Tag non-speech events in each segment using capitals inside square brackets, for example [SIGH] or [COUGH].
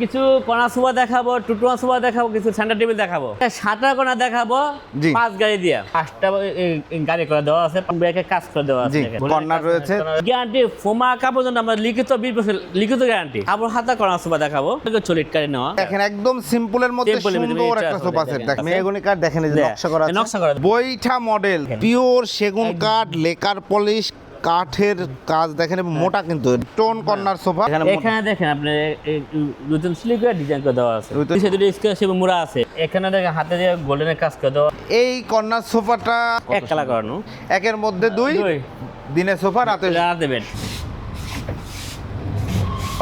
কিছু কণা সোফা দেখাবো টুটুয়া সোফা দেখাবো কিছু সেন্টার টেবিল দেখাবো। সাতটা কোনা দেখাবো পাঁচ গাড়ি দিয়া। পাঁচটা গাড়ি করে দেওয়া আছে ব্রেকে কাজ করে দেওয়া আছে corner রয়েছে। গ্যারান্টি ফোমা কাপড় জন্য আমরা লিখিত বিশ বছর লিখিত গ্যারান্টি কাপড় হাতা কণা সোফা দেখাবো। চলিট কারি নেওয়া। দেখেন একদম সিম্পলের মধ্যে সুন্দর একটা সোফা সেট দেখেন। মেহগনি কাঠ দেখেন এই যে নকশা করা নকশা করা। বইটা মডেল পিওর সেগুন কাঠ লেকার পলিশ কাঠের কাজ দেখেন মোটা কিন্তু টোন কর্নার সোফা। এখানে এখানে দেখেন আপনি নতুন স্লিপের ডিজাইন করে দেওয়া আছে। পিছে দুটো স্কোয়ার শেপে মুড়া আছে। এখানে দেখেন হাতে দিয়ে গোল্ডেনের কাজ করে দেওয়া। এই কর্নার সোফাটা এক কালার করানো। একের মধ্যে দুই। দিনে সোফা রাতে রাত দেবেন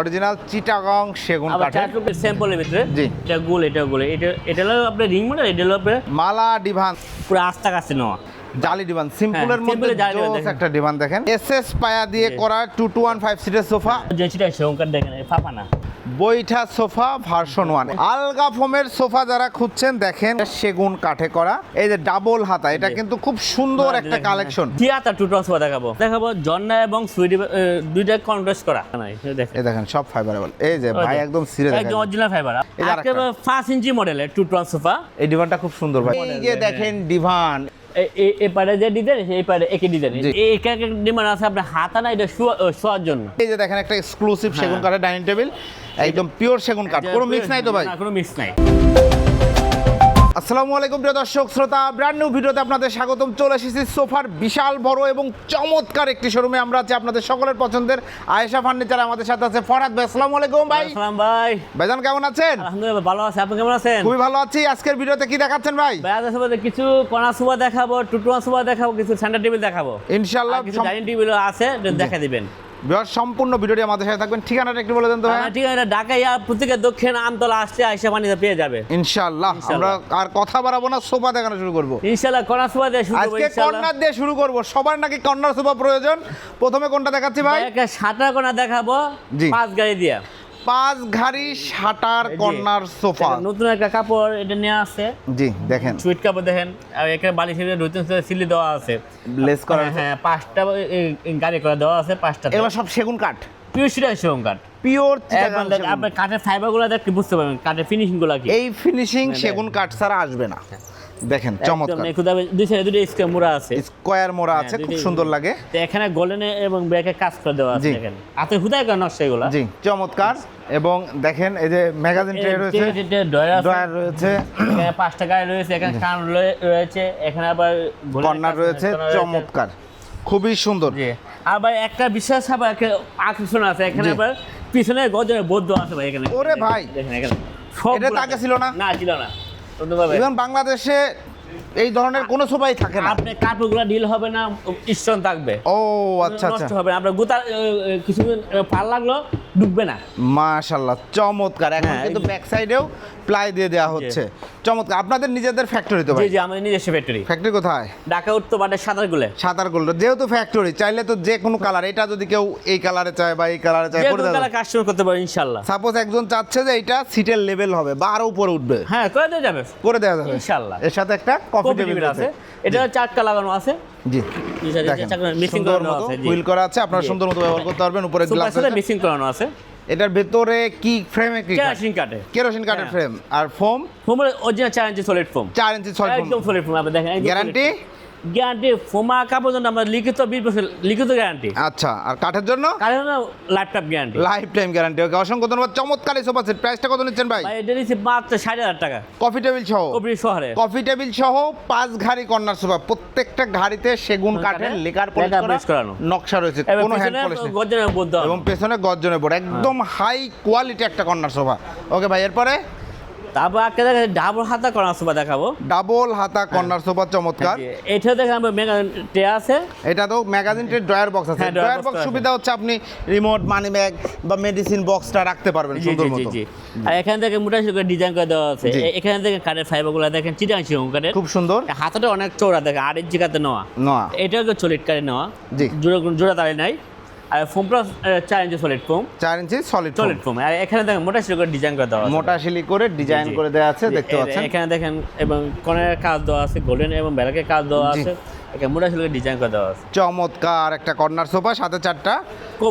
অরিজিনাল চিটাগং সেগুন আবার কাঠের। চার স্যাম্পলের ভিতরে। জি। এটা গোল এটা গোল। এটা এটা হলো আপনার রিং মডেল এটা হলো আপনার মালা ডিভান। পুরো আস্তা কাছে নেওয়া। জালি ডিভান সিম্পলের হ্যাঁ, মধ্যে জোস একটা ডিভান দেখেন। এসএস পায়া দিয়ে করা টু সিটের সোফা। যে সেটা সংকার দেখেন এই ফাফানা। বইটা সোফা ভার্সন ওয়ান আলগা ফোমের সোফা যারা খুঁজছেন দেখেন সেগুন কাঠে করা। এই যে ডাবল হাতা এটা কিন্তু খুব সুন্দর একটা কালেকশন থিয়েটার টু ট্রান্সফার দেখাবো। দেখাবো জন্না এবং সুইডি দুইটা কন্ট্রাস্ট করা। এই দেখেন। সব ফাইবারেবল এই যে ভাই একদম সিরিয়াস একদম অরিজিনাল ফাইবার একেবারে পাঁচ ইঞ্চি মডেলের টু ট্রান্সফার এই ডিভানটা খুব সুন্দর ভাই। এই যে দেখেন ডিভান এই পারে যে ডিজাইন সেই পারে একই ডিজাইন এক ডিমান্ড আছে আপনার হাতা না এটা শোয়া- শোয়ার জন্য। এই যে দেখেন একটা এক্সক্লুসিভ সেগুন কাঠের ডাইনিং টেবিল একদম পিওর সেগুন কাঠ। কোনো মিক্স নাই তো ভাই? কোনো মিক্স নাই। আসসালামু আলাইকুম প্রিয় দর্শক শ্রোতা ব্র্যান্ড নিউ ভিডিওতে আপনাদের স্বাগতম। চলে এসেছি সোফার বিশাল বড় এবং চমৎকার একটি শোরুমে আমরা আছি আপনাদের সকলের পছন্দের আয়েশা ফার্নিচার আমাদের সাথে আছে। ফরাদ ভাই আসসালামু আলাইকুম ভাই। সালাম ভাই। ভাইজান কেমন আছেন? আলহামদুলিল্লাহ ভালো আছে। আপনি কেমন আছেন? খুবই ভালো আছি। আজকের ভিডিওতে কি দেখাচ্ছেন ভাই? বেড়াতে সবাই কিছু কণা সোফা দেখাবো টুটুয়া সোফা দেখাবো কিছু সেন্টার টেবিল দেখাবো। ইনশাআল্লাহ কিছু ডাইনিং টেবিল আছে দেখা দিবেন। সম্পূর্ণ ভিডিওটি আমাদের সাথে থাকবেন। ঠিকানাটা একটু বলে দেন তো ভাই আমার ঠিক ঢাকা প্রত্যেকের দক্ষিণ আমতলা আসছে আইসা পানিতে পেয়ে যাবে। ইনশাআল্লাহ আমরা আর কথা বাড়াবো না সোফা দেখানো শুরু করব। ইনশাল্লাহ কর্নার সোফা দিয়ে শুরু করব আজকে কর্নার দিয়ে শুরু করব সবার নাকি কর্নার সোফা প্রয়োজন। প্রথমে কোনটা দেখাচ্ছি ভাই? একটা সাঁতার কোণা দেখাবো পাঁচ গাড়ি দিয়া। পাঁচ ঘাড়ি শাটার কর্নার সোফা। নতুন একটা কাপড় এটা নিয়ে আসছে জি দেখেন। সুইট কাপড় দেখেন। আর এখানে বালি ছিঁড়ে নতুন সিলি দেওয়া আছে। লেস করা হ্যাঁ, হ্যাঁ পাঁচটা গাড়ি করে দেওয়া আছে পাঁচটা এগুলো সব সেগুন কাঠ? পিওর সিটার সেরকম কাঠ। পিওর আপনার কাঠের ফাইবারগুলো দেখে বুঝতে পারবেন কাঠের ফিনিশিংগুলো কি। এই ফিনিশিং সেগুন কাঠ ছাড়া আসবে না। দেখেন চমৎকার। দুই সাইডে দুটো স্কোয়ার মোড়া আছে। স্কোয়ার মোড়া আছে হ্যাঁ, খুব সুন্দর লাগে। তো এখানে গোল্ডেন এবং ব্যাকে কাজ করে দেওয়া আছে দেখেন। হাতে হুদায় করে নকশা এগুলো। জি চমৎকার। এবং দেখেন এই যে ম্যাগাজিন ট্রে রয়েছে ড্রয়ার রয়েছে। এখানে পাঁচটা গাড়ি রয়েছে এখানে কান রয়েছে এখানে আবার কর্নার রয়েছে চমৎকার। খুবই সুন্দর। আবার একটা বিশেষ আবার আকর্ষণ আছে এখানে আবার পিছনে গজনের বৌদ্ধ আছে ভাই এখানে। ওরে ভাই। দেখেন এখানে। সব এটা ছিল না? না ছিল না। অন্যভাবে ইভেন বাংলাদেশে এই ধরনের কোনো সোফাই থাকে না। আপনি কাপড়গুলো ঢিল হবে না স্টোন থাকবে। ও আচ্ছা আচ্ছা। নষ্ট হবে না। আপনার গুতা কিছুদিন পাল লাগল ডুববে না। মাশাল্লাহ চমৎকার। এখন হ্যাঁ, কিন্তু ব্যাক সাইডেও প্লাই দিয়ে দেওয়া হচ্ছে। চমৎকার। আপনাদের নিজেদের ফ্যাক্টরি তো ভাই? জি জি আমাদের নিজস্ব ফ্যাক্টরি ফ্যাক্টরি কোথায়? ঢাকা উত্তর বাটের সাঁতার গুলে। সাতার গোল্ড যেহেতু ফ্যাক্টরি চাইলে তো যে কোনো কালার এটা যদি কেউ এই কালারে চায় বা এই কালারে চায় করে দেবে। কালার কাস্টমার করতে পারো ইনশাল্লাহ। সাপোজ একজন চাচ্ছে যে এটা সিটের লেভেল হবে বা আরও উপরে উঠবে। হ্যাঁ করে দিয়ে যাবে। করে দেওয়া যাবে। ইনশাল্লাহ। এর সাথে একটা কফি টেবিল আছে। এটা লাগানো আছে। জি। সুন্দর করানো মতো আছে, হুইল করা আছে আপনারা সুন্দর মতো ব্যবহার করতে পারবেন। উপরে গ্লাস সাথে মিক্সিং করানো আছে। এটার ভেতরে কি ফ্রেমে কি কেরাসিন কাটে কেরোসিন হ্যাঁ। ফ্রেম আর ফোম ফোমের অরিজিনাল চার ইঞ্চি সলিড ফোম চার ইঞ্চি সলিড ফোম একদম সলিড ফোম আপনি দেখেন গ্যারান্টি গ্যারান্টি ফোমা কাপড় জন্য আমরা লিখিত বিশ বছর লিখিত গ্যারান্টি। আচ্ছা আর কাঠের জন্য? কারণ laptop guarantee lifetime guarantee okay অসংখ্য ধন্যবাদ। চমৎকার এই সোফা সেট প্রাইসটা কত নিচ্ছেন ভাই? ভাই এটা নিচ্ছি মাত্র ষাট হাজার টাকা। কফি টেবিল সহ? কবরি শহরে। কফি টেবিল সহ পাঁচ ঘাড়ি কর্নার সোফা প্রত্যেকটা ঘাড়িতে সেগুন কাঠের কাঠের লেকার পলিশ করানো। নকশা রয়েছে কোনো হ্যান্ড পলিশ নেই। গর্জনের বদ্ধ এবং পেছনে গর্জনে বোর্ড একদম হাই কোয়ালিটি একটা কর্নার সোফা ওকে ভাই এরপরে? তারপর একটা দেখেন ডাবল হাতা করা সোফা দেখাবো। ডাবল হাতা কর্নার সোফা চমৎকার। এটা দেখেন আমরা মেগা টে আছে। এটা তো ম্যাগাজিন ট্রে ড্রয়ার বক্স আছে। Drawer box. সুবিধা হচ্ছে আপনি রিমোট মানি ব্যাগ বা মেডিসিন বক্সটা রাখতে পারবেন সুন্দর মতো। জি। আর এখান থেকে মোটা করে ডিজাইন করে দেওয়া আছে। এখানে থেকে কাঠের ফাইবারগুলো দেখেন চিটাং সিং কাঠের খুব সুন্দর। হাতাটা অনেক চৌড়া দেখে আট ইঞ্চি কাতে নেওয়া না এটাও চলিট কাঠে নেওয়া জি। জোড়া জোড়া তালে নাই। আর ফোম প্লাস চার ইঞ্চি সলিড ফোম চার ইঞ্চি সলিড সলিড ফোম আর এখানে দেখেন মোটা করে ডিজাইন করে দেওয়া আছে। মোটা শিলি করে ডিজাইন করে দেওয়া আছে দেখতে পাচ্ছেন। এখানে দেখেন এবং কনের কাজ দেওয়া আছে গোল্ডেন এবং ব্যারাকের কাজ দেওয়া। আছে। এখানে মোটা করে ডিজাইন করে দেওয়া আছে। চমৎকার একটা কর্নার সোফা সাথে চারটা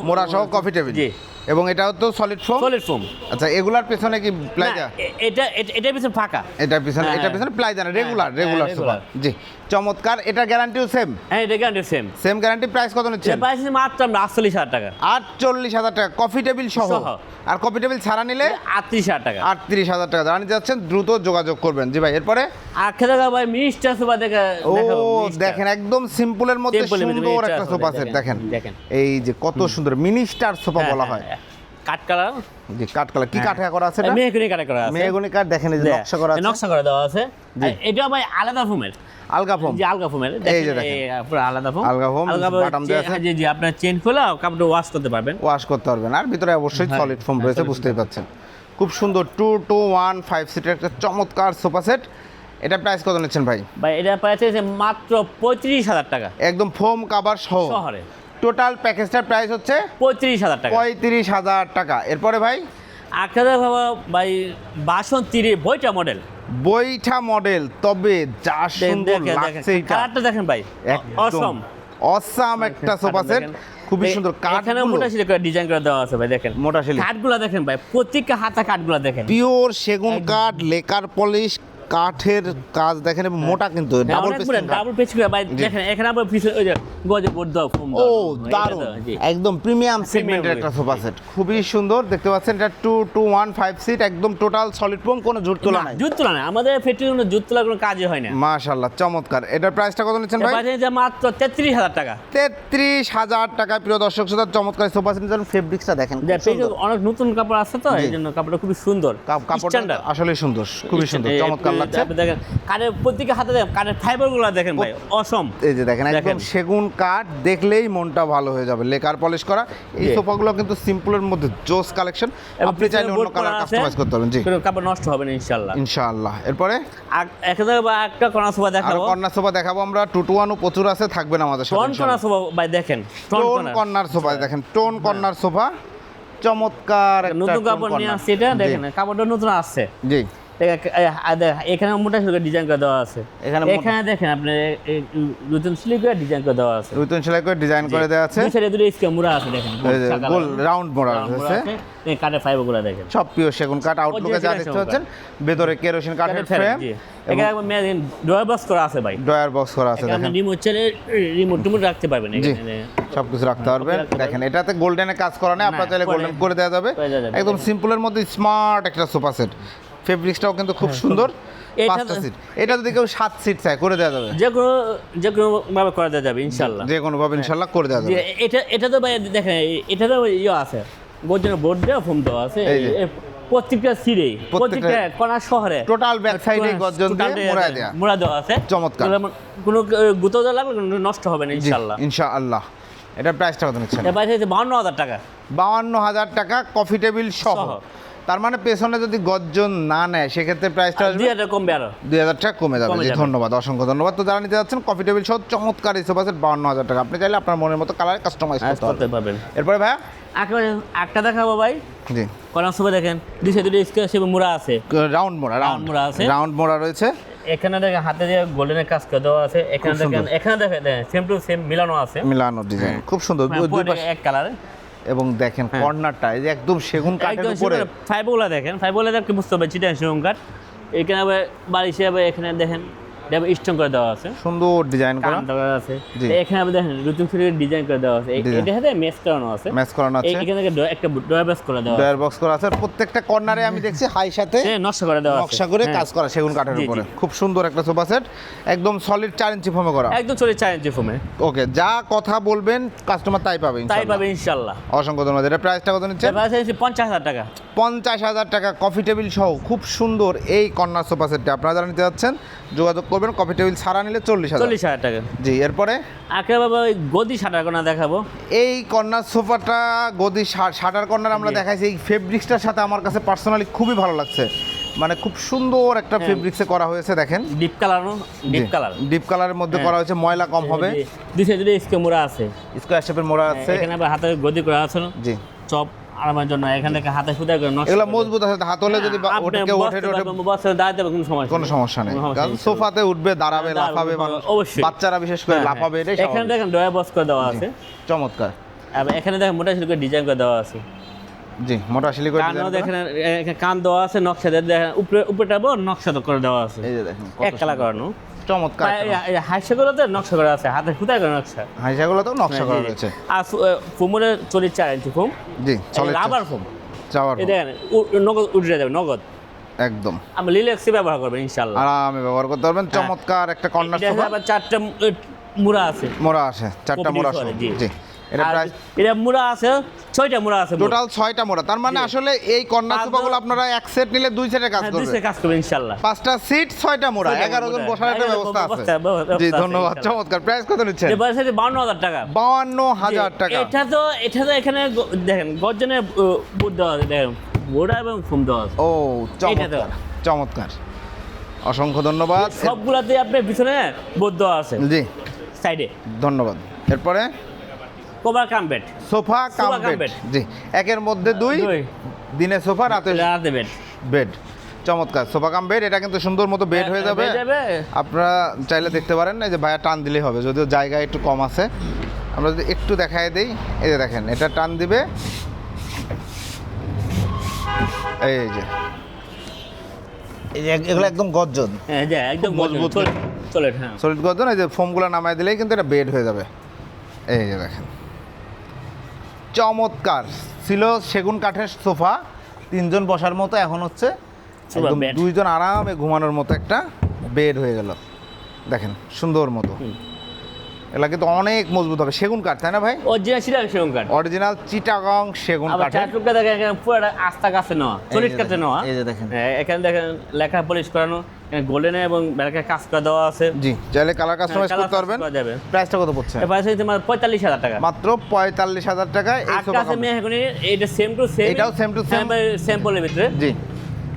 মোড়া সহ কফি টেবিল জি। এবং এটাও তো সলিড ফোম সলিড ফোম আচ্ছা এগুলার পেছনে কি প্লাইজা এটা এটা- এটার পিছনে ফাঁকা। এটার পিছনে হ্যাঁ, এটার পিছনে প্লাইজা না রেগুলার হ্যাঁ, রেগুলার সোফা জি চমৎকার। এটা গ্যারান্টিও সেম হ্যাঁ এটা guarantee same same guarantee price কত নিচ্ছেন? প্রাইস মাত্র আমরা আটচল্লিশ হাজার টাকা। আটচল্লিশ হাজার টাকা কফি টেবিল সহ। আর কফি টেবিল ছাড়া নিলে? আটত্রিশ হাজার টাকা। আটত্রিশ হাজার টাকা। জানি যাচ্ছেন দ্রুত যোগাযোগ করবেন। জি ভাই এরপরে? আর খেতে ভাই মিনিস্টার সোফা দেখে ও দেখেন একদম সিম্পলের মধ্যে সুন্দর একটা সোফা সেট দেখেন দেখেন। এই যে কত সুন্দর মিনিস্টার সোফা হ্যাঁ, বলা হ্যাঁ, হয় হ্যাঁ। কাঠ কালার? যে কাঠ কালার কি কাঠে করা আছে এটা? মেহগুনি কাঠে করা আছে। মেহগনি কাঠ দেখেন এই যে নকশা করা আছে। নকশা করে দেওয়া আছে। এটা ভাই আলাদা ফোমের। আলগা ফোম। যে আলগা ফোমের। এই যে দেখেন। পুরো আলাদা ফোম। আলগা foam, button দেওয়া আছে। জি জি আপনার চেন খোলা কাপড়টা ওয়াশ করতে পারবেন। ওয়াশ করতে পারবেন। আর ভিতরে অবশ্যই হ্যাঁ, সলিড ফোম হ্যাঁ, রয়েছে বুঝতেই পাচ্ছেন। খুব সুন্দর টু টু ওয়ান ফাইভ সিটের একটা চমৎকার সোফা সেট। এটা প্রাইস কত নিচ্ছেন ভাই? ভাই এটা যে মাত্র পঁয়ত্রিশ হাজার টাকা। একদম ফোম কাভার সহ। শহরে। টোটাল প্যাকেজটার প্রাইস হচ্ছে পঁয়ত্রিশ হাজার টাকা। পঁয়ত্রিশ হাজার টাকা। এরপরে ভাই? আখেদা বাবা ভাই বাসন তিরি বইটা মডেল বইটা মডেল তবে যা সুন্দর লাগছে এটা। কালারটা দেখেন ভাই অসম অসাম একটা [LAUGHS] সোফা সেট খুবই সুন্দর। কাঠ এখানে মোটা করে ডিজাইন করে দেওয়া আছে ভাই দেখেন। মোটা শিলি কাঠগুলো দেখেন ভাই প্রত্যেকটা হাতা কাঠগুলো দেখেন। পিওর সেগুন কাঠ লেকার পলিশ কাঠের কাজ দেখেন মোটা কিন্তু ডাবল পিস ডাবল পেজ ভাই দেখেন এখানে আবার পিছনে ওই যে গজে বোর্ড দাও ফোম ও দারুণ। একদম প্রিমিয়াম সেগমেন্টের একটা সোফা সেট খুবই সুন্দর দেখতে পাচ্ছেন এটা two two one five seat একদম টোটাল সলিড ফোম কোনো জুট তোলা নাই। জুত তোলা না আমাদের ফ্যাক্টরি কোনো জুত তোলার কোনো কাজই হয় না। মাশাল্লাহ চমৎকার। এটার প্রাইসটা কত নিচ্ছেন ভাই? যে মাত্র তেত্রিশ হাজার টাকা। তেত্রিশ হাজার টাকা প্রিয় দর্শক শ্রোতা চমৎকার সোফা সেট ফেব্রিক্সটা দেখেন। পেজে অনেক নতুন কাপড় আছে তো এই জন্য কাপড়টা খুবই সুন্দর কাপ- কাপড়টা আসলে সুন্দর খুবই সুন্দর চমৎকার লাগছে। আপনি দেখেন কানের প্রত্যেকে হাতে দেখেন কানের ফাইবারগুলো দেখেন ভাই অসম। এই যে দেখেন একদম সেগুন কাঠ দেখলেই মনটা ভালো হয়ে যাবে লেকার পলিশ করা। এই সোফাগুলো কিন্তু সিম্পলের মধ্যে জোস কালেকশন। আপনি চাইলে অন্য কালার কাস্টমাইজ করতে পারবেন জি। কাপড় নষ্ট হবে না ইনশাল্লাহ ইনশাআল্লাহ। এরপরে? এখানে বা একটা কর্নার সোফা আর দেখাবো। কর্নার সোফা দেখাবো আমরা টু টু ওয়ানও প্রচুর আছে থাকবেন আমাদের সাথে টোন কর্নার সোফা ভাই দেখেন টোন কর্নার। সোফা দেখেন টোন কর্নার সোফা চমৎকার নতুন কাপড় নিয়ে। আসছে এটা দেখেন কাপড়টা নতুন আসছে। জি। এখানে মোটা ডিজাইন করে দেওয়া আছে। এখানে এখানে দেখেন আপনি স্লিপ করে ডিজাইন করে দেওয়া আছে। রুতন সেলাই করে ডিজাইন করে দেওয়া আছে। দুই সাইডে দুটো স্কেম মুড়া আছে দেখেন গোল রাউন্ড মোড়া আছে। কাঠের দেখেন। সব পিওর সেগুন কাঠ আউটলুকে যা দেখতে পাচ্ছেন ভেতরে কেরোসিন কাঠের ফ্রেম এখানে একবার মেয়াদিন বক্স করা আছে ভাই। ডয়ার বক্স করা আছে দেখেন। রিমোট চলে রিমোট টিমোট রাখতে পারবেন জি। এখানে। সব কিছু রাখতে পারবেন। রাখতে পারবেন। দেখেন এটাতে গোল্ডেনে কাজ করা নেই আপনার না, চাইলে করে- গোল্ডেন করে দেওয়া যাবে। করে দেওয়া যাবে। একদম সিম্পলের মধ্যে স্মার্ট একটা সোফা সেট ফেব্রিক্সটাও কিন্তু খুব সুন্দর হ্যাঁ, এটা পাঁচটা সিট এটা যদি কেউ সাত সিট চায় করে দেওয়া যাবে। যে কোনো যে কোনো ভাবে করা দেওয়া যাবে ইনশাল্লাহ যে কোনো ভাবে ইনশাল্লাহ করে দেওয়া যাবে। এটা এটা তো ভাই দেখেন এটা তো ইয়ে আছে। গোজনের বোর্ড দেওয়া ফোম দেওয়া আছে। প্রত্যেকটা সিরে প্রত্যেকটা- কোনা শহরে। টোটাল ব্যাক সাইডে গর্জন দিয়ে মোড়ায় দেওয়া মোড়া দেওয়া আছে। চমৎকার। কোনো গুতো দেওয়া নষ্ট হবে না ইনশাল্লাহ ইনশাআল্লাহ। এটার প্রাইসটা কত নিচ্ছেন? এবার হচ্ছে বাউন্ন হাজার টাকা। বাউান্ন হাজার টাকা কফি টেবিল সহ। তার মানে পেছনে যদি গর্জন না নেয় সেক্ষেত্রে প্রাইসটা আসবে। দুই হাজার কমবে আরও। দুই হাজার টাকা কমে যাবে। জি ধন্যবাদ অসংখ্য ধন্যবাদ। তো যারা নিতে যাচ্ছেন কফি টেবিল সহ চমৎকার সোফা সেট বাউন্ন হাজার টাকা। আপনি চাইলে আপনার মনের মতো কালারে কাস্টমাইজ করতে পারবেন। এরপরে একেবারে একটা দেখাবো ভাই। জি। সময় দেখেন দুই সাইডে হিসেবে মোড়া আছে। রাউন্ড মোড়া রাউন্ড মোড়া আছে। রাউন্ড মোড়া রয়েছে। এখানে দেখেন হাতে দিয়ে গোল্ডেনের কাজ করে দেওয়া আছে। এখানে খুব সুন্দর। দেখেন এখানে দেখেন সেম টু সেম মিলানো আছে। মিলানো ডিজাইন খুব সুন্দর। হ্যাঁ, দুই পাশে এক কালারে এবং দেখেন হ্যাঁ। কর্নারটা এই যে একদম সেগুন কাঠের উপরে। ফাইবোলা দেখেন ফাইবগুলো দেখে বুঝতে হবে চিটান কাট কাঠ। এখানে আবার বাড়ি আবার এখানে দেখেন স্টোন করে দেওয়া আছে। সুন্দর ডিজাইন করা। দেওয়া আছে। এখানে আবার দেখেন নতুন ফিরের ডিজাইন করে দেওয়া আছে। এটা সাথে ম্যাচ করানো আছে। ম্যাচ করানো আছে। এখানে একটা ড্রয়ার বেস করে দেওয়া ডয়ার বক্স করা আছে। আর প্রত্যেকটা কর্নারে আমি দেখছি হাই সাথে হ্যাঁ, নকশা করে দেওয়া আছে। নকশা করে হ্যাঁ। কাজ করা সেগুন কাঠের। উপরে। খুব সুন্দর একটা সোফা সেট একদম সলিড চার ইঞ্চি ফোমে করা। একদম চলে চার ইঞ্চি ফোমে ওকে যা কথা বলবেন কাস্টমার তাই পাবে তাই ইনশাআল্লাহ। পাবে ইনশাল্লাহ অসংখ্য ধন্যবাদ। এটা প্রাইসটা কত নিচ্ছে আছে পঞ্চাশ হাজার টাকা। পঞ্চাশ হাজার টাকা। কফি টেবিল সহ খুব সুন্দর এই কর্নার সোফা সেটটা আপনারা যারা নিতে যাচ্ছেন যোগাযোগ করবেন কফি টেবিল ছাড়া নিলে চল্লিশ হাজার। চল্লিশ হাজার টাকা। জি এরপরে? একেবারে ওই গদি সাটার কোনা দেখাবো। এই কর্নার সোফাটা গদি শাটার কর্নার আমরা দেখাইছি এই ফেব্রিক্সটার সাথে আমার কাছে পার্সোনালি খুবই ভালো লাগছে। মানে খুব সুন্দর একটা হ্যাঁ। ফেব্রিক্সে করা হয়েছে দেখেন। Deep colour deep colour. Deep কালারের মধ্যে হ্যাঁ। করা হয়েছে ময়লা কম হবে। দুই সাইডে দুটো স্কে মোড়া আছে। স্কোয়ার শেপের মোড়া আছে। এখানে হাতে গদি করা আছে। জি। চপ আরামের জন্য এখান থেকে হাতে সুদা করে নষ্ট এগুলো মজবুত আছে হাত হলে যদি হ্যাঁ, ওঠে ওঠে পারবেন, দাঁড়াতে কোনো সমস্যা কোনো সমস্যা নেই। কারণ সোফাতে উঠবে দাঁড়াবে লাফাবে মানুষ। অবশ্যই। বাচ্চারা বিশেষ করে হ্যাঁ, লাফাবে হ্যাঁ। এটাই এখানে দেখেন ডয়া বক্স করে দেওয়া আছে। চমৎকার। এখানে দেখেন মোটা করে ডিজাইন করে দেওয়া আছে। জি মোটা শিলিগুড়ি কানও দেখেন এখানে কান দেওয়া আছে নকশা দেখেন উপরে উপরেটা বড় নকশা করে দেওয়া আছে। এই যে দেখেন এক কালা করানো। চমৎকার হাইসাগুলোতে নকশা করা আছে হাতে খুদাই করা নকশা। হাইসাগুলোতেও নকশা করা। রয়েছে। আর ফু- এ, চল্লিশ চার ইঞ্চি ফুম। জি রাবার ফুম। যাওয়ার দেখেন নগদ উঠে যাবে নগদ। একদম। আমি লিলেক্সি ব্যবহার করবেন ইনশাল্লাহ আরামে ব্যবহার করতে পারবেন চমৎকার একটা কর্নার সোফা আবার চারটা মোড়া আছে। মোড়া আসে চারটা মোড়া আছে জি। এটা মুড়া আছে ছয়টা মুড়া আছে টোটাল ছয়টা মোড়া। তার মানে আসলে এই পাঁচ সোফাগুলো আপনারা এক সেট নিলে দুই সেটে কাজ হ্যাঁ, দুই করবে। কাজ করবে ইনশাল্লাহ পাঁচটা সিট ছয়টা মোড়া। ছয়টা এগারো জন বসার একটা ব্যবস্থা আছে। জি ধন্যবাদ চমৎকার। প্রাইস কত নিচ্ছেন? এবার সেটা বাউন্ন হাজার টাকা। বাউন্ন হাজার জি, টাকা। এটা তো এটা তো এখানে দেখেন গর্জনের বুট দেওয়া আছে দেখেন। এবং ফুম দেওয়া আছে। ও চমৎকার চমৎকার। অসংখ্য ধন্যবাদ। সবগুলাতে আপনার পিছনে বোর্ড দেওয়া আছে। জি। সাইডে। ধন্যবাদ। এরপরে? Sofa cum sofa cum bed. Bed. জি একের মধ্যে দুই। দিনে সোফা রাতে রাতে বেড। বেড। চমৎকার সোফা কাম বেড এটা কিন্তু সুন্দর মতো বেড হয়ে যাবে। আপনারা চাইলে দেখতে পারেন এই যে ভাইয়া টান দিলেই হবে যদিও জায়গা একটু কম আছে। আমরা যদি একটু দেখায় দিই এই যে দেখেন এটা টান দিবে। এই যে। এগুলো একদম গর্জন। হ্যাঁ একদম মজবুত। হ্যাঁ। সলিড গর্জন এই যে ফোমগুলো নামায় দিলেই কিন্তু এটা বেড হয়ে যাবে। এই যে দেখেন। চমৎকার ছিল সেগুন কাঠের সোফা তিনজন বসার মতো এখন হচ্ছে। দুইজন আরামে ঘুমানোর মতো একটা বেড হয়ে গেল দেখেন সুন্দর মতো। এগুলা কিন্তু অনেক মজবুত হবে। সেগুন কাঠ তাই না ভাই? অরিজিনাল ছিল সেগুন কাঠ। অরিজিনাল চিটাগং সেগুন চার টুকরা দেখেন এখানে পুরো আস্তা কাছে নেওয়া চল্লিশ কাছে নেওয়া এই যে দেখেন। হ্যাঁ, এখানে দেখেন লেখা পলিশ করানো গোল্ডেনে এবং ব্যালকে কাজ করে দেওয়া আছে। জি চাইলে কালার কাস্টমাইজ হ্যাঁ, করতে colour পারবেন যাবে। প্রাইসটা কত পড়ছে? আছে তোমার পঁয়তাল্লিশ হাজার টাকা। মাত্র পঁয়তাল্লিশ হাজার টাকায় এই আছে মেয়ে এখন এটা সেম টু সেম এটাও same to same? স্যাম্পলের ভিতরে। জি।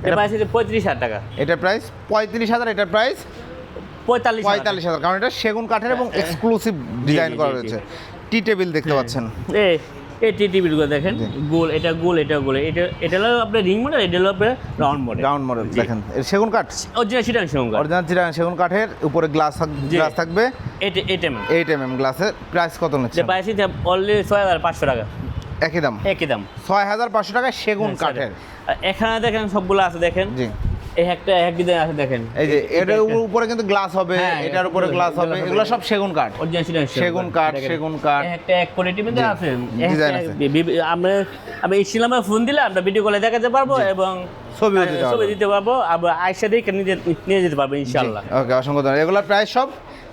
এবার আছে পঁয়ত্রিশ হাজার টাকা। এটার প্রাইস পঁয়ত্রিশ হাজার এটার প্রাইস পঁয়তাল্লিশ পঁয়তাল্লিশ হাজার কারণ এটা সেগুন কাঠের এবং হ্যাঁ, এক্সক্লুসিভ ডিজাইন করা রয়েছে। টি টেবিল দেখতে পাচ্ছেন। এই এই টি টিভিরগুলো দেখেন। গোল এটা গোল এটা গোল। এটা এটা হলো আপনার রিং মডেল এটা হলো আপনার রাউন্ড মডেল রাউন্ড মডেল দেখেন। সেগুন কাঠ? অরিজিনাল সিটাং সঙ্গে অরিজিনাল চিরাং সেগুন কাঠের উপরে গ্লাস। গ্লাস থাকবে। এটা এটা এইট এম এম গ্লাসের প্রাইস কত নিচ্ছে পাইছি অলরেডি ছয় হাজার পাঁচশো টাকা। একই দাম। একই দাম। ছয় হাজার পাঁচশো টাকায় সেগুন হ্যাঁ, কাঠের। এখানে দেখেন সবগুলো আছে দেখেন। জি। এই একটা এক ডিজাইন আছে দেখেন। এই যে এটার উপরে কিন্তু গ্লাস হবে এটার উপরে গ্লাস হবে এগুলো এগুলো সব সেগুন কাঠ। অরিজিনাল সেগুন কাঠ, সেগুন কাঠ। একটা এক কোয়ালিটি মধ্যে আছে। ডিজাইন আছে। বি- বি- আমরা আমি এই সিলামে ফোন দিলে আমরা ভিডিও কলে দেখাতে পারব এবং হ্যাঁ, ছবি দিতে পারব। আবার দিয়ে নিয়ে যেতে পারব ওকে অসংখ্য ধন্যবাদ। প্রাইস সব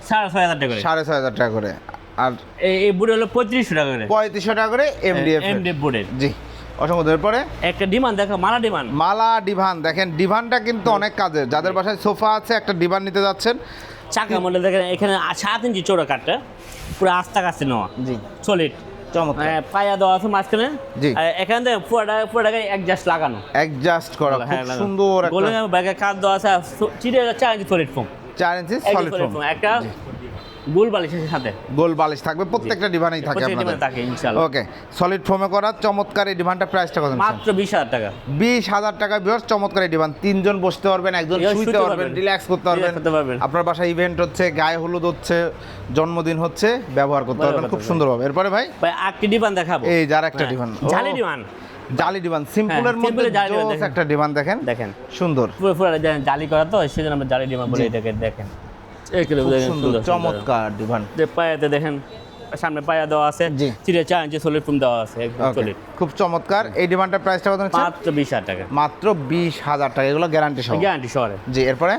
সাড়ে ছয় হাজার টাকা করে। সাড়ে ছয় হাজার টাকা করে। আর এই বুড়ে হলো পঁয়ত্রিশশো টাকা করে। পঁয়ত্রিশশো টাকা করে এমডিএফ এমডি বুড়ের জি। অসংখ্য ধন্যবাদ। পরে একটা ডিমান্ড দেখো মালা ডিমান্ড। মালা ডিভান। দেখেন ডিভানটা কিন্তু অনেক কাজের। যাদের বাসায় সোফা আছে একটা ডিভান নিতে যাচ্ছেন। চাকা মডেল দেখেন এখানে সাত ইঞ্চি চৌড়া কাঠটা। পুরো আস্তা কাছে নেওয়া। জি। সলিড চমৎকার। পায়া দেওয়া আছে মাঝখানে। জি। এখানে দেখেন পুরোটা পুরোটাকে অ্যাডজাস্ট লাগানো। অ্যাডজাস্ট করা। খুব হ্যাঁ, সুন্দর গোলে একটা ব্যাগে কাঠ দেওয়া আছে চিড়ে চার ইঞ্চি সলিড ফোম চার ইঞ্চি সলিড ফোম একটা গোল বালিশের সাথে। গোল বালিশ থাকবে প্রত্যেকটা ডিভানেই থাকে আপনাদের। থাকে ইনশাল্লাহ ওকে সলিড ফোমে করা চমৎকার এই ডিভানটা প্রাইসটা কত মাত্র বিশ হাজার টাকা। বিশ হাজার টাকা বিয়ার চমৎকার এই ডিভান তিনজন বসতে পারবেন একজন শুইতে পারবেন। রিল্যাক্স করতে পারবেন। আপনার বাসায় ইভেন্ট হচ্ছে গায়ে হলুদ হচ্ছে জন্মদিন হচ্ছে ব্যবহার করতে পারবেন খুব পারবেন। সুন্দরভাবে এরপরে ভাই? ভাই আটটি ডিমান্ড দেখাবো। এই যার একটা হ্যাঁ, ডিভান জালি ডিমান্ড। জালি ডিভান সিম্পলের হ্যাঁ, মধ্যে ডিভান জোস দেখেন। একটা ডিভান দেখেন। দেখেন। সুন্দর। পুরো পুরো জালি করা তো সেজন্য আমরা জালি ডিমান্ড বলে এটাকে দেখেন। চমৎকার ডিভান। যে পায়াতে দেখেন সামনে পায়া দেওয়া আছে। চিড়ে চার ইঞ্চি সলিড ফোম দেওয়া আছে একদম সলিড খুব চমৎকার। এই ডিভানটার প্রাইসটা কত মাত্র বিশ হাজার টাকা। মাত্র বিশ হাজার টাকা এগুলো গ্যারান্টি সহ। গ্যারান্টি শহরে জি এরপরে?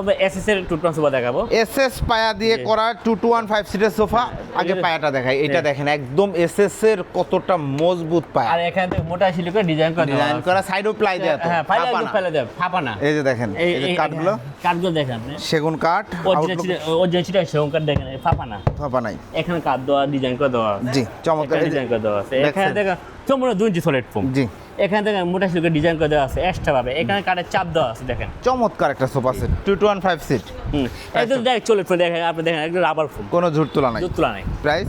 আমরা এসএস এর টু ট্রান্সফার দেখাবো। পায়া দিয়ে করা টু টু ওয়ান ফাইভ সিটের সোফা আগে পায়াটা দেখাই। এটা হ্যাঁ। দেখেন একদম এস এস এর কতটা মজবুত পায়া। আর এখানে মোটা শিলি ডিজাইন করা ডিজাইন করা সাইডও প্লাই তো। হ্যাঁ দেয় ফাঁপা না এই যে দেখেন এই যে কাঠগুলো। কাঠগুলো দেখেন আপনি। সেগুন কাঠ outlook চিটা অরিজিনাল কাঠ দেখেন এই ফাঁপা না ফাঁপা নাই এখানে কাঠ দেওয়া ডিজাইন করে দেওয়া আছে। জি চমৎকার। ডিজাইন করে দেওয়া আছে। এখানে দেখেন সম্পূর্ণ দুই ইঞ্চি সলিড ফোম জি। এখানে দেখেন মোটা শিলি ডিজাইন করে দেওয়া আছে এক্সট্রা ভাবে। এখানে কাঠের চাপ দেওয়া আছে দেখেন। চমৎকার একটা sofa set two two one five seat হুম। একদম দেখ চলে ফোন দেখেন আপনি দেখেন একদম রাবার ফোম কোনো ঝুট তোলা নাই। ঝুট তোলা নাই। প্রাইস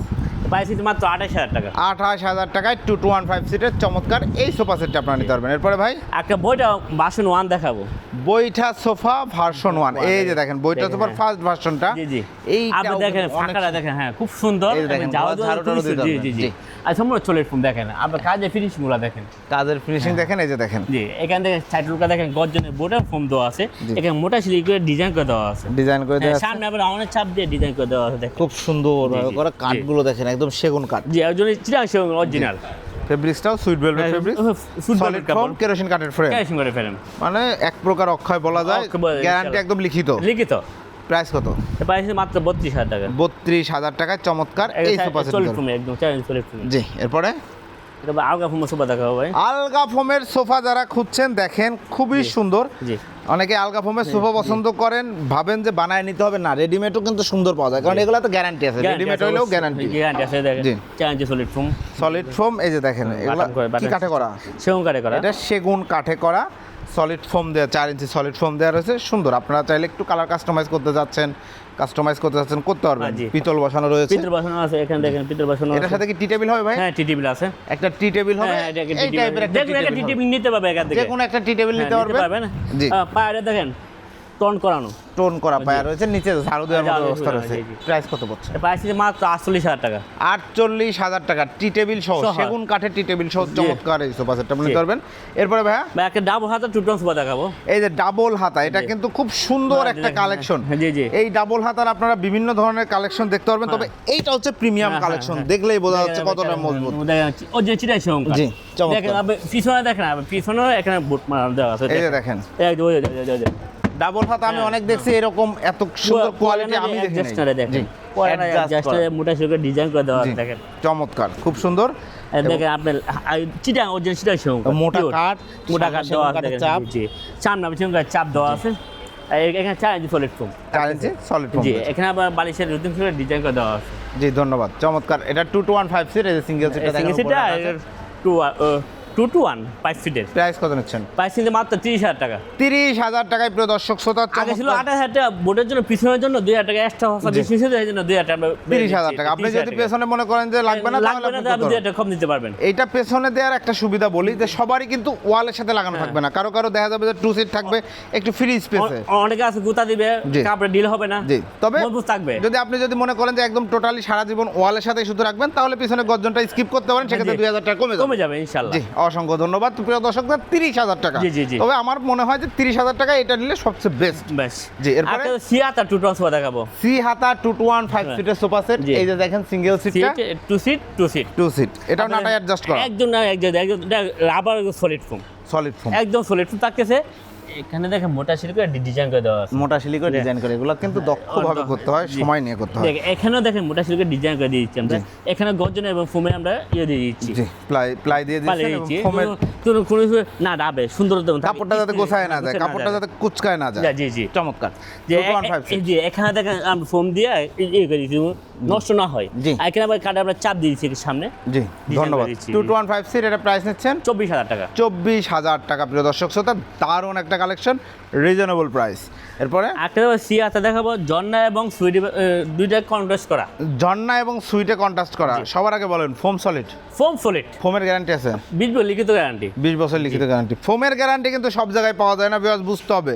প্রাইস কিন্তু মাত্র আঠাশ হাজার টাকা। আঠাশ হাজার টাকায় টু টু ওয়ান ফাইভ সিটের চমৎকার এই সোফা সেটটা আপনারা নিতে পারবেন। এরপরে ভাই? একটা বইটা বাসন ওয়ান দেখাবো। বইটা সোফা ভার্সন ওয়ান এই যে দেখেন বইটা সোফার। ফার্স্ট ভার্সনটা জি জি। এই আপনি দেখেন ফাঁকাটা দেখেন হ্যাঁ খুব সুন্দর। দেওয়া জি জি জি। আর সম্পূর্ণ চলে ফোন দেখেন। আপনার কাজে ফিনিশিংগুলো দেখেন। কাজের ফিনিশিং হ্যাঁ। দেখেন এই যে দেখেন। জি এখান থেকে সাইডুলটা দেখেন গর্জনের বোর্ডের ফোম দেওয়া আছে। এখানে মোটা সিলি করে ডিজাইন করে দেওয়া আছে। ডিজাইন করে দেওয়া হ্যাঁ, সামনে আবার অনেক চাপ দিয়ে ডিজাইন করে দেওয়া আছে খুব সুন্দর করে জি। কাঠগুলো দেখেন একদম সেগুন কাঠ। জি একজন চিরাং সেগুন original ফেব্রিক্সটাও sweet velvet fabric sweet solid foam kerosene কাঠের ফ্রেম কেরোসিন কাঠের ফ্রেম মানে এক প্রকার অক্ষয় বলা যায় গ্যারান্টি একদম লিখিত। লিখিত। প্রাইস কত? প্রাইস মাত্র বত্রিশ হাজার টাকা। বত্রিশ হাজার টাকা চমৎকার এই সুপার সেট একদম চ্যালেঞ্জ ফুমে জি এরপরে? এটা আলগা সোফা ফোমের সোফা যারা খুঁজছেন দেখেন খুবই সুন্দর। জি। অনেকে আলগা ফোমের সোফা পছন্দ করেন ভাবেন যে বানায় নিতে হবে। না রেডিমেডও কিন্তু সুন্দর পাওয়া যায় কারণ এগুলো তো গ্যারান্টি আছে। রেডিমেড হলেও গ্যারান্টি গ্যারান্টি আছে দেখেন। চ্যালেঞ্জ চল্লিশ ফুম সলিড ফোম এই যে দেখেন এগুলো কি কাঠে করা? সেগুন কাটে করা। এটা সেগুন কাঠে করা। সলিড ফোম দেওয়া চার ইঞ্চি সলিড ফোম দেওয়া রয়েছে সুন্দর। আপনারা চাইলে একটু কালার কাস্টমাইজ করতে যাচ্ছেন। কাস্টমাইজ করতে যাচ্ছেন করতে পারবেন। হ্যাঁ, পিতল বসানো রয়েছে। পিতল বসানো আছে এখানে দেখেন পিতল বসানো এটার সাথে কি টি টেবিল হবে ভাই? হ্যাঁ টি টেবিল আছে। একটা টি টেবিল হবে? হ্যাঁ এটা এই টাইপের একটা টি টেবিল নিতে পারবে এখান থেকে যে কোনো একটা টি টেবিল নিতে নিতে পারবেন। জি। পায়রে দেখেন টন করানো। টোন করা পায়া রয়েছে নিচে ঝাড়ু দেওয়ার মতো ব্যবস্থা রয়েছে। প্রাইস কত পড়ছে? প্রাইস মাত্র আটচল্লিশ হাজার টাকা। আটচল্লিশ হাজার টাকা। টি টেবিল সহ। সেগুন কাঠের টি টেবিল সহ চমৎকার এই সোফা সেটটা। নিতে পারবেন এরপরে ভাইয়া? একটা ডাবল হাতে টু টন সোফা দেখাবো। এই যে ডাবল হাতা এটা কিন্তু খুব সুন্দর হ্যাঁ, একটা কালেকশন। হ্যাঁ, জি, জি। এই ডাবল হাতার আপনারা বিভিন্ন ধরনের কালেকশন দেখতে পারবেন তবে এইটা হচ্ছে প্রিমিয়াম হ্যাঁ, কালেকশন। হ্যাঁ, দেখলেই বোঝা যাচ্ছে কতটা মজবুত। দেখেন, ও যে চিটাই কাঠ। জি। দেখেন পিছনে দেখেন পিছনেও এখানে বুট মারা দেওয়া আছে। এই যে দেখেন। এই যে, ডাবল হাতা আমি হ্যাঁ, অনেক দেখছি এরকম এত সুন্দর কোয়ালিটি আমি দেখি দেখেন। করা। মোটা ডিজাইন করে দেওয়া দেখেন। চমৎকার খুব সুন্দর। এই দেখেন আপনার চিটাং ওজন চিটাং মোটা। কাঠ মোটা কাঠ দেওয়া দেখেন, চাপ। সামনে চাপ দেওয়া আছে। এখানে চার ইঞ্চি সলিড ফোম চার ইঞ্চি সলিড ফোম জি এখানে আবার বালিশের ডিজাইন করে দেওয়া আছে। জি ধন্যবাদ। চমৎকার। এটা two two one five seat single সিটটা সিঙ্গেল সিটটা two two two one five ফিটের প্রাইস কত নিচ্ছেন? প্রাইস কিন্তু মাত্র তিরিশ হাজার টাকা। তিরিশ হাজার টাকায় প্রিয় দর্শক শ্রোতা আগে ছিল আঠাশ হাজার টাকা বোর্ডের জন্য পিছনের জন্য দুই হাজার টাকা এক্সট্রা খরচা বেশি হয়েছে এই জন্য দুই হাজার টাকা তিরিশ হাজার টাকা। আপনি যদি পেছনে মনে করেন যে লাগবে না লাগবে না আপনি দুই হাজার কম দিতে পারবেন। এইটা পেছনে দেওয়ার একটা সুবিধা বলি যে সবারই কিন্তু ওয়ালের সাথে লাগানো হ্যাঁ। থাকবে না। কারও কারও দেখা যাবে যে টু সিট থাকবে একটু ফ্রি স্পেসে অনেকে আছে গুতা দিবে কাপড়ে ডিল হবে না। জি। তবে থাকবে। যদি আপনি যদি মনে করেন যে একদম টোটালি সারা জীবন ওয়ালের সাথে শুধু রাখবেন তাহলে পিছনে গর্জনটা স্কিপ করতে পারেন সেক্ষেত্রে দুই হাজার টাকা কমে যাবে। কমে যাবে ইনশাল্লাহ। জি অসংখ্য ধন্যবাদ। প্রিয় দর্শকদের তিরিশ হাজার টাকা। তবে আমার মনে হয় যে তিরিশ হাজার টাকা এটা নিলে সবচেয়ে বেস্ট জি, এরপরে? টু ট্রান্সফার দেখাবো। সি হাতা টু টু ওয়ান ফাইভ। সিটের সোফা সেট এই যে দেখেন single seat two. Seat two seat two seat এটাও নাটা অ্যাডজাস্ট করা। একদম না একদম rubber solid foam solid foam একদম সলিড ফোম থাকতেছে এখানে দেখেন মোটা সিট করে ডিজাইন করে দেওয়া আছে। মোটা শিলি করে ডিজাইন করে এগুলো কিন্তু দক্ষভাবে করতে হয় সময় নিয়ে করতে হয়। দেখ এখানেও দেখেন মোটা করে ডিজাইন করে দিয়ে দিচ্ছি আমরা। এখানে গর্জন এবং ফোমে আমরা ইয়ে দিয়ে দিচ্ছি। জি প্লাই প্লাই দিয়ে দিচ্ছি ফোমের কোনো কোনো না ডাবে সুন্দর কাপড়টা যাতে গোছায় না যায় কাপড়টা যাতে কুচকায় না যায়। জি জি চমৎকার। যে যে এখানে দেখেন আমি ফোম দিয়ে ইয়ে করে দিচ্ছি নষ্ট না হয়। জি। এখানে আবার কাটে আমরা চাপ দিয়ে দিচ্ছি সামনে। জি ধন্যবাদ। Two two one five seat এটা প্রাইস নিচ্ছেন? চব্বিশ হাজার টাকা। চব্বিশ হাজার টাকা প্রিয় দর্শক শ্রোতা দারুণ একটা কালেকশন রিজনেবল প্রাইস এরপরে? একটা আছে দেখাবো জন্না এবং সুইট দুইটা কন্ট্রাস্ট করা। ঝর্ণা এবং সুইটে কন্ট্রাস্ট করা। সবার আগে বলেন ফোম সলিড ফোম সলিড ফোমের গ্যারান্টি আছে? বিশ বছর লিখিত গ্যারান্টি বিশ বছর লিখিত গ্যারান্টি ফোমের গ্যারান্টি কিন্তু সব জায়গায় পাওয়া যায় না বিকজ বুঝতে হবে।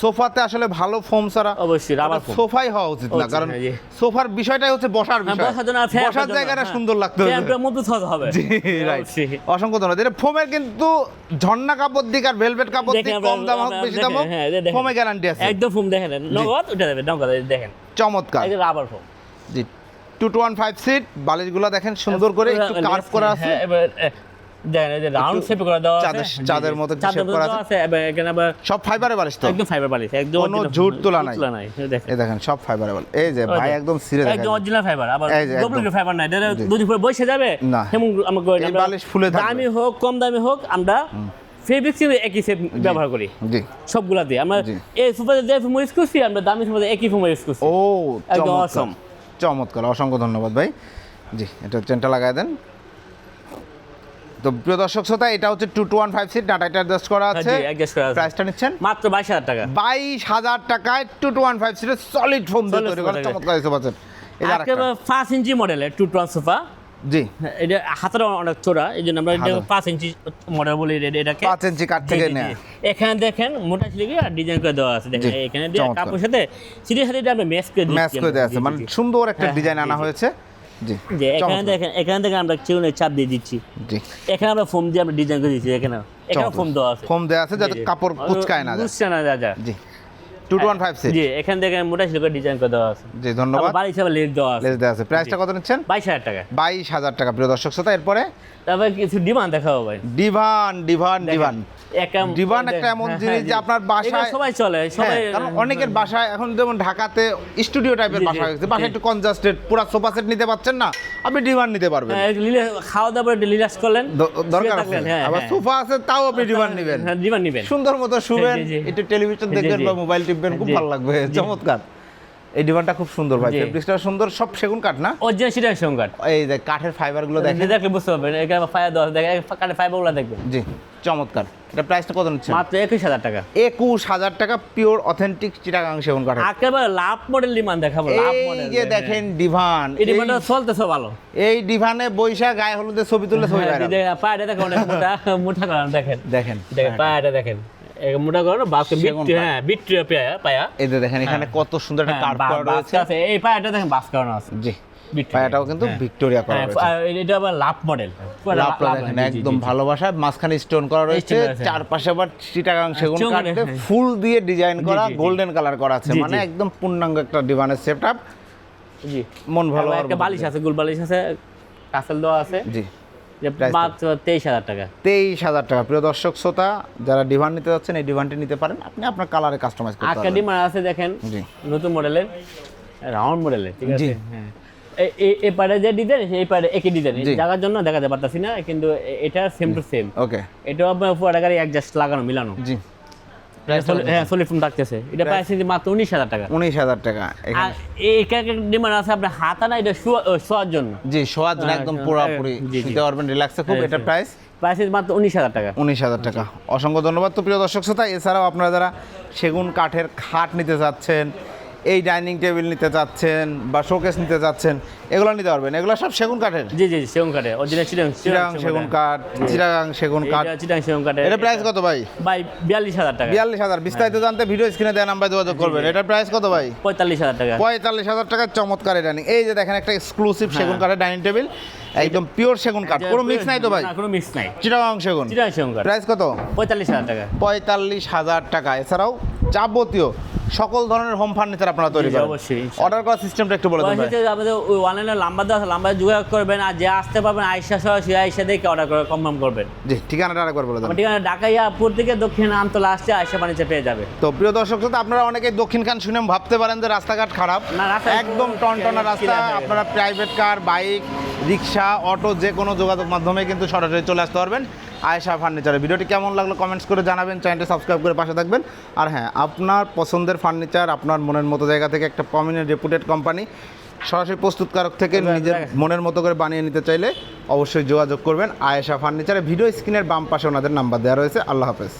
সোফাতে আসলে ভালো ফোম ছাড়া অবশ্যই রাবার সোফাই হওয়া উচিত না কারণ হ্যাঁ, সোফার বিষয়টাই হচ্ছে বসার বিষয়। বসার জায়গাটা হ্যাঁ। সুন্দর লাগতে হবে। ফ্যানটা মজবুত হতে হবে। জি রাইট অসংখ্য ধন্যবাদ। এটা ফোমের কিন্তু ঝর্ণা কাপড় দিক আর ভেলভেট কাপড় দিক কম দাম হোক বেশি দাম হোক হ্যাঁ। ফোমে গ্যারান্টি আছে। একদম ফোম দেখেন নগদ ওটা দেবে নগদ দেখেন। চমৎকার। এই রাবার ফোম। জি two two one five seat বালিশগুলো দেখেন সুন্দর করে একটু কার্ভ করা আছে। হ্যাঁ, দেখেন এই যে রাউন্ড শেপে করে দেওয়া আছে। চাঁদের- জি, জি। চাঁদের মতো একটু চাঁদের shape মতো করা আছে। এখানে আবার সব ফাইবারে বালিশ তো? একদম ফাইবার বালিশ একদম কোনো original- তোলা নাই। তোলা নাই দেখেন। এই দেখেন সব ফাইবারে বালিশ। এই যে ভাই একদম সিরে একদম অরিজিনাল ফাইবার আবার এই যে একদম। ডুপ্লিকেট ফাইবার নাই। এটা দুদিন পরে বসে যাবে না। তেমন আমরা করি না। এই আমরা বালিশ ফুলে থাকবে। দামি হোক কম দামি হোক আমরা ফেব্রিক্স একই সেপ ব্যবহার করি। জি। সবগুলা দিয়ে। আমরা এই সুপার যে ফোম ইউজ করছি আমরা দামি সুপার একই ফোম ইউজ করছি। ও একদম চমৎকার। চমৎকার। অসংখ্য ধন্যবাদ ভাই। জি এটা চেনটা লাগাই দেন। তো প্রিয় দর্শক শ্রোতা এটা হচ্ছে two two one five seat ডাটাটা অ্যাডজাস্ট করা আছে। প্রাইসটা নিচ্ছেন? মাত্র বাইশ হাজার টাকা। বাইশ হাজার টাকায় টু টু ওয়ান ফাইভ সিটের সলিড ফোম তৈরি করা চমৎকার ফার্স্ট ইঞ্চি মডেলের টু ট্রান্স সোফা জি। হ্যাঁ, এটা হাতের অনেক চোরা এই জন্য আমরা এটা পাঁচ ইঞ্চি মডেল বলি এটা- এটাকে। পাঁচ ইঞ্চি কাঠ থেকে নেয়া। এখানে দেখেন মোটা ছিল আর ডিজাইন করে দেওয়া আছে। দেখেন এখানে। কাপড়ের সাথে সিটের সাথে এটা আমরা ম্যাচ করে ম্যাচ করে দেওয়া আছে। মানে। সুন্দর একটা হ্যাঁ, ডিজাইন আনা হয়েছে। যে এখানে দেখেন এখানে থেকে আমরা চাপ দিয়ে দিচ্ছি। এখানে আমরা ফোম দিয়ে আমরা ডিজাইন করে দিচ্ছি এখানে এখানে ফোম দেওয়া আছে। ফোম দেওয়া আছে যাতে। কাপড় কুচকায় না কুচকায় না দাদা জি। টু টু ওয়ান ফাইভ জি এখান থেকে মোটা ছিল ডিজাইন করে দেওয়া আছে। জি ধন্যবাদ। বাড়ি হিসাবে লেস দেওয়া আছে। লেস দেওয়া আছে। প্রাইসটা কত নিচ্ছেন? বাইশ হাজার টাকা। বাইশ হাজার টাকা। প্রিয় দর্শক শ্রোতা এরপরে তারপরে কিছু ডিমান্ড দেখাবো ভাই। Divan divan divan. ডিভান একটা এমন হ্যাঁ, জিনিস যে আপনার বাসায়- সবাই চলে সবাই হ্যাঁ, অনেকের বাসায় এখন যেমন ঢাকাতে স্টুডিও টাইপের বাসা হয়েছে বাসায় জি। একটু কনজাস্টেড পুরো সোফা সেট নিতে পারছেন না আপনি ডিভান নিতে পারবেন। হ্যাঁ, খাওয়া দাওয়া করে রিল্যাক্স করলেন দরকার আছে। হ্যাঁ, আবার হ্যাঁ। সোফা আছে তাও আপনি ডিভান নেবেন। হ্যাঁ নেবেন। সুন্দর মতো শুবেন। একটু টেলিভিশন দেখবেন বা মোবাইল টিপবেন খুব ভালো লাগবে। চমৎকার। এই ডিভানটা খুব সুন্দর ভাই। ফেব্রিক্সটা সুন্দর সব সেগুন কাঠ না? অরিজিনাল সিটার সংঘাট এই যে কাঠের ফাইবারগুলো দেখেন। দেখলে বুঝতে পারবেন। এখানে ফায়ার দেওয়া দেখেন কাটে ফাইবারগুলো দেখবেন। জি চমৎকার। এটা প্রাইসটা কত নিচ্ছে মাত্র একুশ হাজার টাকা। একুশ হাজার টাকা পিওর অথেন্টিক চিটাগাং সেগুন কাঠের একেবারে লাভ মডেল ডিমান্ড দেখাবো এই যে দেখেন ডিভান এই ডিমান্ডটা চলতেছে ভালো। এই ডিভানে বৈশাখ গায়ে হলুদের ছবি তুলে ছবি হ্যাঁ, viral। দেখেন, মোটা মোটা দেখেন। দেখেন। দেখেন দেখেন। মোটা করানো বাসকে বিট হ্যাঁ বিট পায়া পায়া। এই যে দেখেন এখানে কত সুন্দর একটা হ্যাঁ, কার্ভ করা রয়েছে। আছে। এই পায়াটা দেখেন বাস করানো আছে। জি পায়াটাও কিন্তু হ্যাঁ। ভিক্টোরিয়া করা হ্যাঁ, রয়েছে। এটা আবার লাভ মডেল। লাভটা দেখেন একদম ভালোবাসা। মাঝখানে স্টোন করা রয়েছে। চারপাশে আবার চিটাগাং সেগুন হ্যাঁ। ফুল দিয়ে ডিজাইন করা। গোল্ডেন কালার করা আছে। মানে একদম পূর্ণাঙ্গ একটা ডিভানের সেটআপ জি। মন ভালো একটা বালিশ আছে গুল বালিশ আছে। কাসেল দেওয়া আছে। জি। তেইশ হাজার টাকা। তেইশ হাজার টাকা। প্রিয় দর্শক শ্রোতা যারা ডিভান নিতে যাচ্ছেন এই ডিভানটি নিতে পারেন। আপনি আপনার কালারে কাস্টমাইজ করতে পারেন ডিমান্ড আছে দেখেন নতুন মডেলের রাউন্ড মডেলের ঠিক আছে। হ্যাঁ। এই- পারে যে ডিজাইন এই পারে একই ডিজাইন। জায়গার জন্য দেখাতে পারতাছি না কিন্তু এটা সেম টু সেম ওকে এটাও আপনার গাড়ি অ্যাডজাস্ট লাগানো মিলানো। জি। হ্যাঁ সলিফোন থাকতেছে এটা প্রাইস কিন্তু মাত্র উনিশ হাজার টাকা। উনিশ হাজার টাকা আর এই ডিমান্ড আছে আপনার হাতা না এটা শোয়ার জন্য। জি হ্যাঁ, একদম হ্যাঁ, পুরোপুরি জি, জি। শুতে পারবেন রিল্যাক্সে খুব এটা। প্রাইস প্রাইস মাত্র উনিশ হাজার টাকা। উনিশ হাজার টাকা। অসংখ্য ধন্যবাদ। তো প্রিয় দর্শক শ্রোতা এছাড়াও আপনারা যারা সেগুন কাঠের খাট নিতে চাচ্ছেন এই ডাইনিং টেবিল নিতে চাচ্ছেন বা শোকেস নিতে চাচ্ছেন এগুলো নিতে পারবেন। এগুলো সব সেগুন কাঠের। জি জি সেগুন কাঠের। অরিজিনাল চিটাং চিরাং সেগুন কাঠ। চিরাং সেগুন কাঠ। চিটাং সেগুন কাঠে এটা প্রাইস কত ভাই? ভাই বিয়াল্লিশ হাজার টাকা। বিয়াল্লিশ হাজার। বিস্তারিত জানতে ভিডিও স্ক্রিনে দেওয়া নাম্বার যোগাযোগ করবেন। এটা প্রাইস কত ভাই? পঁয়তাল্লিশ হাজার টাকা। পঁয়তাল্লিশ হাজার টাকার চমৎকার ডাইনিং এই যে দেখেন একটা এক্সক্লুসিভ সেগুন কাঠের ডাইনিং টেবিল একদম পিওর সেগুন কাঠ। কোনো মিক্স নাই তো ভাই? কোনো মিক্স নাই। চিরাং সেগুন। চিটাং সেগুন কাঠ। প্রাইস কত? পঁয়তাল্লিশ হাজার টাকা। পঁয়তাল্লিশ হাজার টাকা। এছাড়াও যাবতীয় সকল ধরনের হোম ফার্নিচার আপনারা তৈরি করেন। অবশ্যই। অর্ডার করার সিস্টেমটা একটু বলে হচ্ছে আমাদের ওই অনলাইনে নাম্বার দেওয়া আছে নাম্বার যোগাযোগ করবেন আর যে আসতে পারবেন আইসা সরাসরি আইসা দেখে অর্ডার করে কনফার্ম করবেন। জি ঠিকানাটা আরেকবার বলে আমার ঠিকানা ঢাকা ইয়াপুর থেকে দক্ষিণ আমতলা আসছে আইসা বাণিজ্য পেয়ে যাবে। তো প্রিয় দর্শক শ্রোতা, আপনারা অনেকে দক্ষিণখান শুনে ভাবতে পারেন যে রাস্তাঘাট খারাপ। না, রাস্তা- একদম টনটনা রাস্তা আপনারা private car bike rickshaw auto যে কোনো যোগাযোগ মাধ্যমে কিন্তু সরাসরি চলে আসতে পারবেন। আয়েশা ফার্নিচারের। ভিডিওটি কেমন লাগল কমেন্টস করে জানাবেন চ্যানেলটি সাবস্ক্রাইব করে পাশে থাকবেন। আর হ্যাঁ আপনার পছন্দের ফার্নিচার আপনার মনের মতো জায়গা থেকে একটা প্রমিনেন্ট রেপুটেড কোম্পানি সরাসরি প্রস্তুতকারক থেকে নিজের মনের মতো করে বানিয়ে নিতে চাইলে অবশ্যই যোগাযোগ করবেন। আয়েশা ফার্নিচারে ভিডিও স্ক্রিনের বাম পাশে ওনাদের নাম্বার দেওয়া রয়েছে। আল্লাহ হাফেজ।